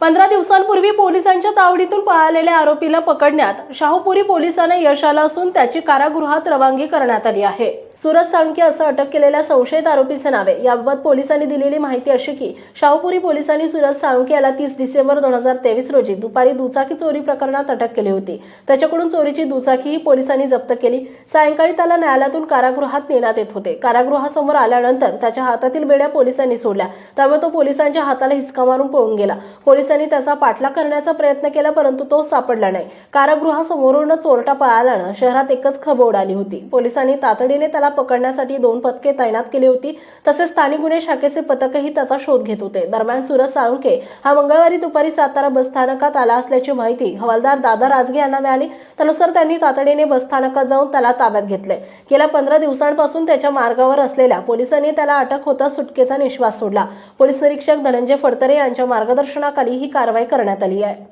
पंधरा दिवसांपूर्वी पोलिसांच्या तावडीतून पळालेल्या आरोपीला पकडण्यात शाहूपुरी पोलिसांना यश आलं असून त्याची कारागृहात रवानगी करण्यात आली आहे. सुरज साळुंके असं अटक केलेल्या संशयित आरोपीचे नावे. याबाबत पोलिसांनी दिलेली माहिती अशी की शाहूपुरी पोलिसांनी सुरज साळुंके याला तीस डिसेंबर दोन हजार तेवीस रोजी दुपारी दुचाकी चोरी प्रकरणात अटक केली होती. त्याच्याकडून चोरीची दुचाकीही पोलिसांनी जप्त केली. सायंकाळी त्याला न्यायालयातून कारागृहात नेण्यात येत होते. कारागृहासमोर आल्यानंतर त्याच्या हातातील बेड्या पोलिसांनी सोडल्या. त्यामुळे तो पोलिसांच्या हाताला हिसका मारून पळून गेला. पोलिसांनी त्याचा पाठलाग करण्याचा प्रयत्न केला परंतु तो सापडला नाही. कारागृहासमोरून चोरटा पळाल्यानं शहरात एकच खबर उडाली होती. पोलिसांनी तातडीने त्याला पकडण्यासाठी दोन पथके तैनात केली होती. तसेच स्थानिक गुन्हे शाखेचे पथकही त्याचा शोध घेत होते. दरम्यान सुरज साळुंके हा मंगळवारी दुपारी सातारा बसस्थानकात आला असल्याची माहिती हवालदार दादा राजगे यांना मिळाली. त्यानुसार त्यांनी तातडीने बसस्थानकात जाऊन त्याला ताब्यात घेतले. गेल्या पंधरा दिवसांपासून त्याच्या मार्गावर असलेल्या पोलिसांनी त्याला अटक होता सुटकेचा निश्वास सोडला. पोलीस निरीक्षक धनंजय फडतरे यांच्या मार्गदर्शनाखाली ही कारवाई करण्यात आली आहे.